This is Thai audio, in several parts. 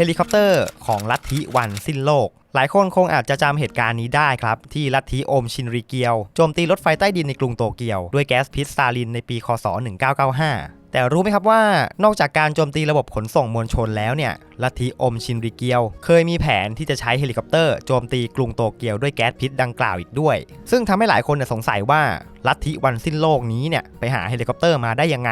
เฮลิคอปเตอร์ของลัทธิวันสิ้นโลก หลายคนคงอาจจะจำเหตุการณ์นี้ได้ครับ ที่ลัทธิโอมชินริเกียวโจมตีรถไฟใต้ดินในกรุงโตเกียว ด้วยแก๊สพิษซาลินในปีคศ 1995 แต่รู้ไหมครับว่านอกจากการโจมตีระบบขนส่งมวลชนแล้วเนี่ยลัทธิโอมชินริเกียว เคยมีแผนที่จะใช้เฮลิคอปเตอร์โจมตีกรุงโตเกียวด้วยแก๊สพิษดังกล่าวอีกด้วย ซึ่งทำให้หลายคนสงสัยว่าลัทธิวันสิ้นโลกนี้เนี่ยไปหาเฮลิคอปเตอร์มาได้ยังไง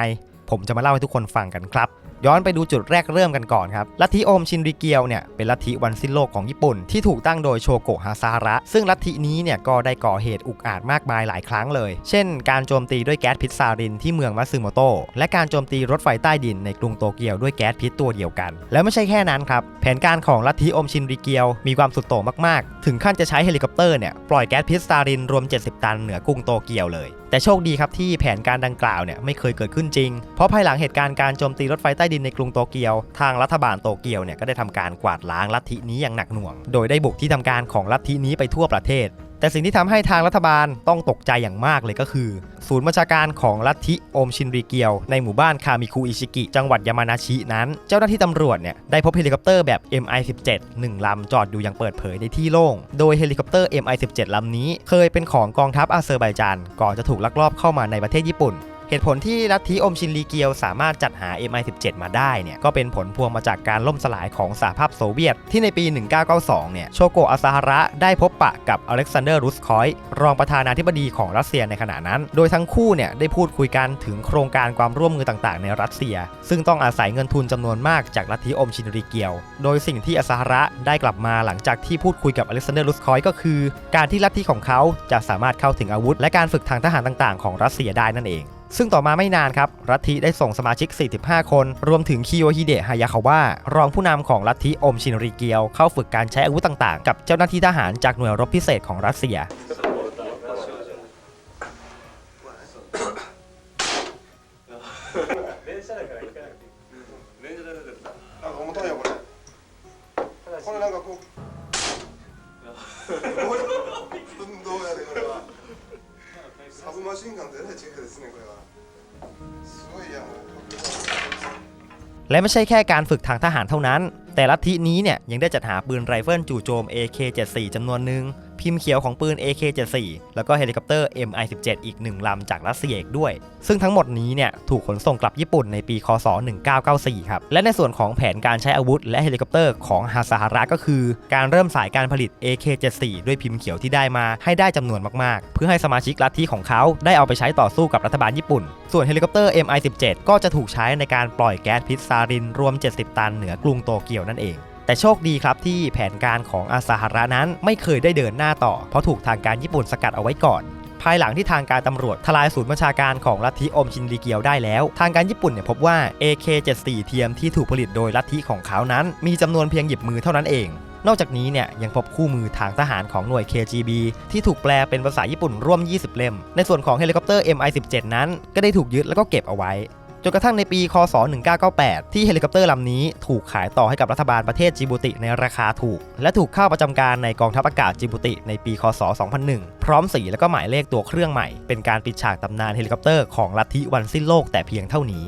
ผมจะมาเล่าให้ทุกคนฟังกันครับ ย้อนไปดูจุดแรกเริ่มกันก่อนครับ ลัทธิโอมชินริเกียวเนี่ยเป็นลัทธิวันสิ้นโลกของญี่ปุ่น ที่ถูกตั้งโดยโชโกะฮาซาระ ซึ่งลัทธินี้เนี่ยก็ได้ก่อเหตุอุกอาจมากมายหลายครั้งเลย เช่น การโจมตีด้วยแก๊สพิษซารินที่เมืองมัตสึโมโตะและการโจมตีรถไฟใต้ดินในกรุงโตเกียวด้วยแก๊สพิษตัวเดียวกัน แล้วไม่ใช่แค่นั้นครับแผนการของลัทธิโอมชินริเกียวมีความสุดโต่งมากๆ ถึงขั้นจะใช้เฮลิคอปเตอร์เนี่ยปล่อยแก๊สพิษซารินรวม 70 ตันเหนือกรุงโตเกียวเลย แต่โชคดีครับที่แผนการดังกล่าวเนี่ยไม่เคยเกิดขึ้นจริง เพราะภายหลังเหตุการณ์การโจมตีรถไฟใต้ดินในกรุงโตเกียว ทางรัฐบาลโตเกียวเนี่ยก็ได้ทำการกวาดล้างลัทธินี้อย่างหนักหน่วง โดยได้บุกที่ทำการของลัทธินี้ไปทั่วประเทศ แต่สิ่งที่ทำให้ทางรัฐบาลต้องตกใจอย่างมากเลยก็คือ ศูนย์บัญชาการของลัทธิโอมชินริเกียว ในหมู่บ้านคามิคุอิชิกิ จังหวัดยามานาชินั้น เจ้าหน้าที่ตำรวจเนี่ยได้พบเฮลิคอปเตอร์แบบ MI-17 หนึ่งลำจอดอยู่อย่างเปิดเผยในที่โล่ง โดยเฮลิคอปเตอร์ MI-17 ลำนี้ เคยเป็นของกองทัพอาเซอร์ไบจานก่อนจะถูกลักลอบเข้ามาในประเทศญี่ปุ่น เหตุผลที่ลัทธิอมชินรีเกียวสามารถจัดหา MI-17 มาได้เนี่ยก็เป็นผลพวงมาจากการล่มสลายของสหภาพโซเวียต ที่ในปี 1992 เนี่ยโชโกะอาซาฮาระได้พบปะกับอเล็กซานเดอร์รุสคอยรองประธานาธิบดีของรัสเซียในขณะนั้น โดยทั้งคู่เนี่ยได้พูดคุยกันถึงโครงการความร่วมมือต่างๆ ในรัสเซีย ซึ่งต้องอาศัยเงินทุนจำนวนมากจากลัทธิอมชินรีเกียว โดยสิ่งที่อาซาฮาระได้กลับมาหลังจากที่พูดคุยกับอเล็กซานเดอร์รุสคอยก็คือ การที่ลัทธิของเขาจะสามารถเข้าถึงอาวุธ และการฝึกทางทหารต่างๆ ของรัสเซียได้นั่นเอง ซึ่งต่อมาไม่นานครับ รัฐทิได้ส่งสมาชิก 45 คน รวมถึงคิโยฮิเดะฮายาคาวะรองผู้นำของลัทธิอมชินริเกียว เข้าฝึกการใช้อาวุธต่างๆ กับเจ้าหน้าที่ทหารจากหน่วยรบพิเศษของรัสเซีย 連射だから行かなくていい連射台だったなんか重たいよこれただしこれなんかこう運動やでこれは サブマシンガンとえらい違いですねこれはすごいやもう และไม่ใช่แค่การฝึกทางทหารเท่านั้น แต่ลัทธินี้เนี่ยยังได้จัดหาปืนไรเฟิลจู่โจม AK-74 จำนวนหนึ่ง พิมพ์เขียวของปืน AK-74 แล้วก็เฮลิคอปเตอร์ MI-17 อีกหนึ่งลำจากรัสเซียอีกด้วย ซึ่งทั้งหมดนี้เนี่ยถูกขนส่งกลับญี่ปุ่นในปี คศ 1994 ครับ และในส่วนของแผนการใช้อาวุธและเฮลิคอปเตอร์ของฮาซาฮาระก็คือ การเริ่มสายการผลิต AK-74 ด้วยพิมพ์เขียวที่ได้มาให้ได้จำนวนมากๆ เพื่อให้สมาชิกลัทธิของเขาได้เอาไปใช้ต่อสู้กับรัฐบาลญี่ปุ่น ส่วนเฮลิคอปเตอร์ MI-17 ก็จะถูกใช้ในการปล่อยแก๊สพิษซารินรวม 70 ตันเหนือกรุงโตเกียวนั่นเอง แต่โชคดีครับที่แผนการของอาซาฮาระนั้นไม่เคยได้เดินหน้าต่อ เพราะถูกทางการญี่ปุ่นสกัดเอาไว้ก่อน ภายหลังที่ทางการตำรวจทลายศูนย์บัญชาการของลัทธิอมชินริเกียวได้แล้ว ทางการญี่ปุ่นเนี่ยพบว่า AK-74 เทียมที่ถูกผลิตโดยลัทธิของเขานั้น มีจำนวนเพียงหยิบมือเท่านั้นเองนอกจากนี้เนี่ยยังพบคู่มือทางทหารของหน่วย KGB ที่ถูกแปลเป็นภาษาญี่ปุ่นร่วม 20 เล่ม ในส่วนของเฮลิคอปเตอร์ MI-17 นั้นก็ได้ถูกยึดแล้วก็เก็บเอาไว้ จนกระทั่งในปี คศ 1998 ที่เฮลิคอปเตอร์ลำนี้ถูกขายต่อให้กับรัฐบาลประเทศจิบูติในราคาถูก และถูกเข้าประจำการในกองทัพอากาศจิบูติในปี คศ 2001 พร้อมสีและก็หมายเลขตัวเครื่องใหม่ เป็นการปิดฉากตำนานเฮลิคอปเตอร์ของลัทธิวันสิ้นโลกแต่เพียงเท่านี้